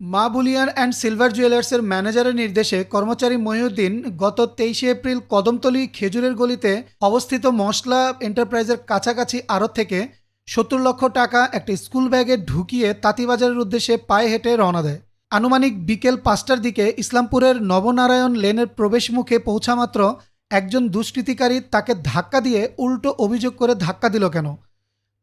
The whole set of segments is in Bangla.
মা বুলিয়ান অ্যান্ড সিলভার জুয়েলার্সের ম্যানেজারের নির্দেশে কর্মচারী মহিউদ্দিন গত তেইশে এপ্রিল কদমতলী খেজুরের গলিতে অবস্থিত মশলা এন্টারপ্রাইজের কাছাকাছি আড়ত থেকে সত্তর লক্ষ টাকা একটি স্কুল ব্যাগে ঢুকিয়ে তাঁতিবাজারের উদ্দেশ্যে পায়ে হেঁটে রওনা দেয়। আনুমানিক বিকেল পাঁচটার দিকে ইসলামপুরের নবনারায়ণ লেনের প্রবেশ মুখে পৌঁছামাত্র একজন দুষ্কৃতিকারী তাকে ধাক্কা দিয়ে উল্টো অভিযোগ করে ধাক্কা দিল কেন?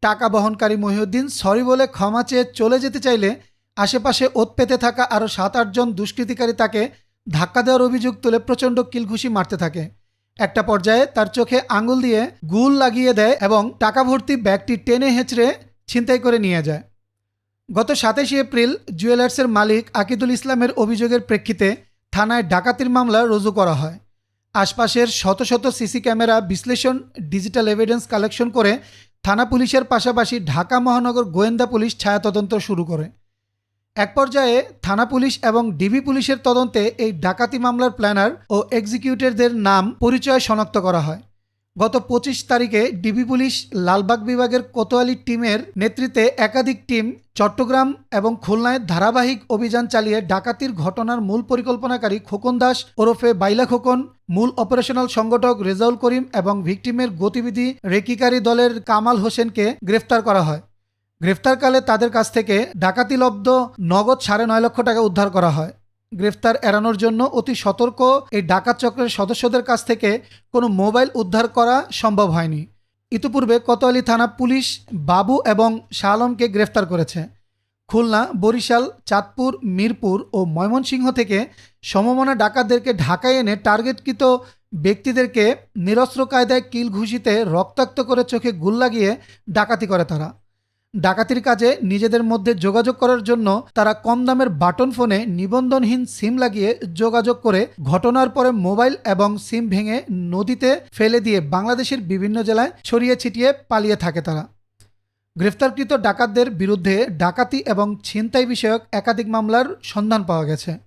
টাকা বহনকারী মহিউদ্দিন, সরি বলে ক্ষমা চেয়ে চলে যেতে চাইলে আশেপাশে ওত পেতে থাকা আরও সাত আটজন দুষ্কৃতিকারী তাকে ধাক্কা দেওয়ার অভিযোগ তুলে প্রচণ্ড কিলঘুষি মারতে থাকে। একটা পর্যায়ে তার চোখে আঙুল দিয়ে গুল লাগিয়ে দেয় এবং টাকা ভর্তি ব্যাগটি টেনে হেঁচড়ে ছিনতাই করে নিয়ে যায়। গত সাতাশে এপ্রিল জুয়েলার্সের মালিক আকিদুল ইসলামের অভিযোগের প্রেক্ষিতে থানায় ডাকাতির মামলা রুজু করা হয়। আশপাশের শত শত সিসি ক্যামেরা বিশ্লেষণ, ডিজিটাল এভিডেন্স কালেকশন করে থানা পুলিশের পাশাপাশি ঢাকা মহানগর গোয়েন্দা পুলিশ ছায়াতদন্ত শুরু করে। এক পর্যায়ে থানা পুলিশ এবং ডিবি পুলিশের তদন্তে এই ডাকাতি মামলার প্ল্যানার ও এক্সিকিউটরদের নাম পরিচয় শনাক্ত করা হয়। গত পঁচিশ তারিখে ডিবি পুলিশ লালবাগ বিভাগের কোতোয়ালি টিমের নেতৃত্বে একাধিক টিম চট্টগ্রাম এবং খুলনায় ধারাবাহিক অভিযান চালিয়ে ডাকাতির ঘটনার মূল পরিকল্পনাকারী খোকন দাস ওরফে বাইলা খোকন, মূল অপারেশনাল সংগঠক রেজাউল করিম এবং ভিকটিমের গতিবিধি রেকিকারী দলের কামাল হোসেনকে গ্রেফতার করা হয়। গ্রেফতারকালে তাদের কাছ থেকে ডাকাতিলব্ধ নগদ সাড়ে নয় লক্ষ টাকা উদ্ধার করা হয়। গ্রেফতার এড়ানোর জন্য অতি সতর্ক এই ডাকাত চক্রের সদস্যদের কাছ থেকে কোনো মোবাইল উদ্ধার করা সম্ভব হয়নি। ইতিপূর্বে কোতোয়ালি থানা পুলিশ বাবু এবং শাহ আলমকে গ্রেফতার করেছে। খুলনা, বরিশাল, চাঁদপুর, মিরপুর ও ময়মনসিংহ থেকে সমমনা ডাকাতদেরকে ঢাকায় এনে টার্গেটকৃত ব্যক্তিদেরকে নিরস্ত্র কায়দায় কিল ঘুষিতে রক্তাক্ত করে চোখে গুল লাগিয়ে ডাকাতি করে তারা। ডাকাতির কাজে নিজেদের মধ্যে যোগাযোগ করার জন্য তারা কম দামের বাটন ফোনে নিবন্ধনহীন সিম লাগিয়ে যোগাযোগ করে ঘটনার পরে মোবাইল এবং সিম ভেঙে নদীতে ফেলে দিয়ে বাংলাদেশের বিভিন্ন জেলায় ছড়িয়ে ছিটিয়ে পালিয়ে থাকে তারা। গ্রেফতারকৃত ডাকাতদের বিরুদ্ধে ডাকাতি এবং ছিনতাই বিষয়ক একাধিক মামলার সন্ধান পাওয়া গেছে।